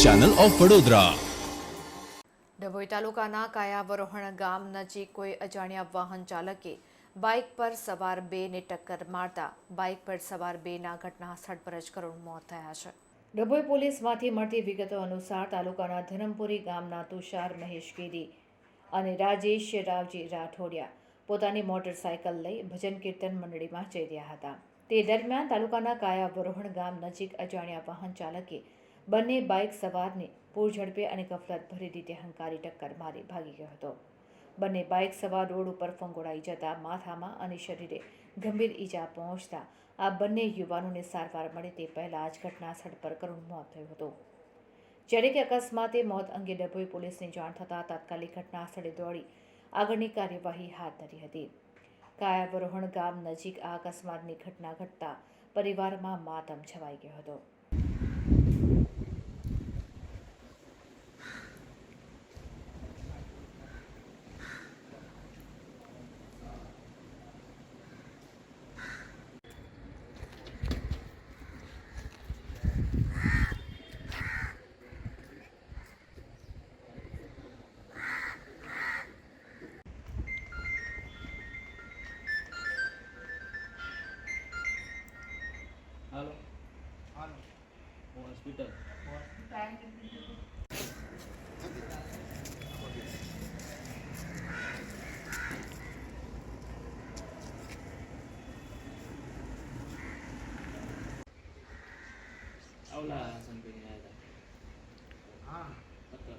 Channel of Vadodara. Dabhoi તાલુકાના કાયાવરોહણ ગામ નજીક કોઈ અજાણ્યા વાહન ચાલકે બાઇક પર સવાર બેને ટક્કર મારતા બાઇક પર સવાર બેના ઘટના સ્થળ પર જ કરુણ મોત થયા છે. ડભોઈ પોલીસમાંથી મળતી વિગતો અનુસાર તાલુકાના ધરમપુરી ગામના તુષાર મહેશ ગીરી અને રાજેશ રાવજી રાઠોડિયા પોતાની મોટરસાયકલ લઈ ભજન કીર્તન મંડળીમાં જઈ રહ્યા હતા. તે દરમિયાન તાલુકાના કાયાવરોહણ ગામ નજીક અજાણ્યા વાહન ચાલકે બંને બાઇક સવારને પૂર ઝડપે અને ગફલત ભરી રીતે હંકારી ટક્કર મારી ભાગી ગયો હતો. બંને બાઇક સવાર રોડ ઉપર ફંગોળાઈ જતા માથામાં અને શરીરે ગંભીર ઈજા પહોંચતા આ બંને યુવાનોને સારવાર મળે તે પહેલાં જ ઘટના સ્થળ પર કરુણ મોત થયું હતું. જ્યારે કે અકસ્માતે મોત અંગે ડભોઈ પોલીસને જાણ થતાં તાત્કાલિક ઘટના સ્થળે દોડી આગળની કાર્યવાહી હાથ ધરી હતી. કાયાવરોહણ ગામ નજીક આ અકસ્માતની ઘટના ઘટતા પરિવારમાં માતમ છવાઈ ગયો હતો. હોસ્પિટલ આવલા સંપીને આવ્યા હા હતા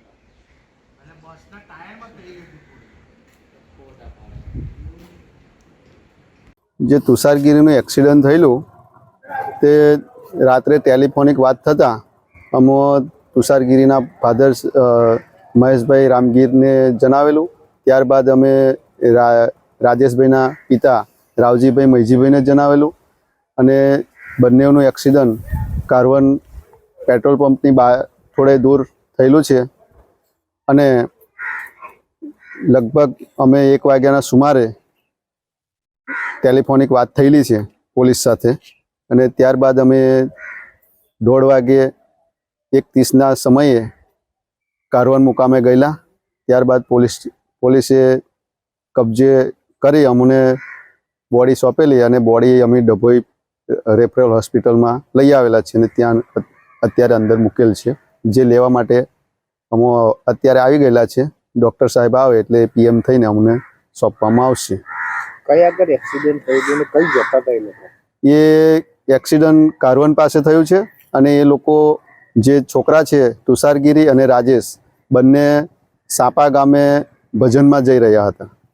અને બસના ટાયરમાં થઈ ગયું હતું ફોટા પાડે જે તુષારગીરીનું એક્સિડન્ટ થયેલું તે રાત્રે ટેલિફોનિક વાત થતાં અમો તુષારગીરીના ફાધર મહેશભાઈ રામગીરને જણાવેલું. ત્યારબાદ અમે રાજેશભાઈના પિતા રાવજીભાઈ મૈજીભાઈને જણાવેલું અને બંનેનું એક્સિડન્ટ કાર્વન પેટ્રોલ પંપની બા, થોડે દૂર થયેલું છે. અને લગભગ અમે એક વાગ્યાના સુમારે ટેલિફોનિક વાત થયેલી છે પોલીસ સાથે. અને ત્યારબાદ અમે દોઢ વાગે એક ત્રીસના સમયે કારવાન મુકામે ગયેલા. ત્યારબાદ પોલીસ પોલીસે કબજે કરી અમને બોડી સોંપેલી અને બોડી અમે ડભોઈ રેફરલ હોસ્પિટલમાં લઈ આવેલા છે અને ત્યાં અત્યારે અંદર મૂકેલ છે. જે લેવા માટે અમો અત્યારે આવી ગયેલા છે. ડૉક્ટર સાહેબ આવે એટલે પીએમ થઈને અમને સોંપવામાં આવશે. કઈ આગળ એક્સિડન્ટ થઈ ગયો કઈ જતા હતા એ લોકો? એ એક્સિડન્ટ કારવન પાસે થયું છે અને એ લોકો જે છોકરા છે, તુષારગીરી અને રાજેશ બંને સાપા ગામે ભજનમાં જઈ રહ્યા હતા.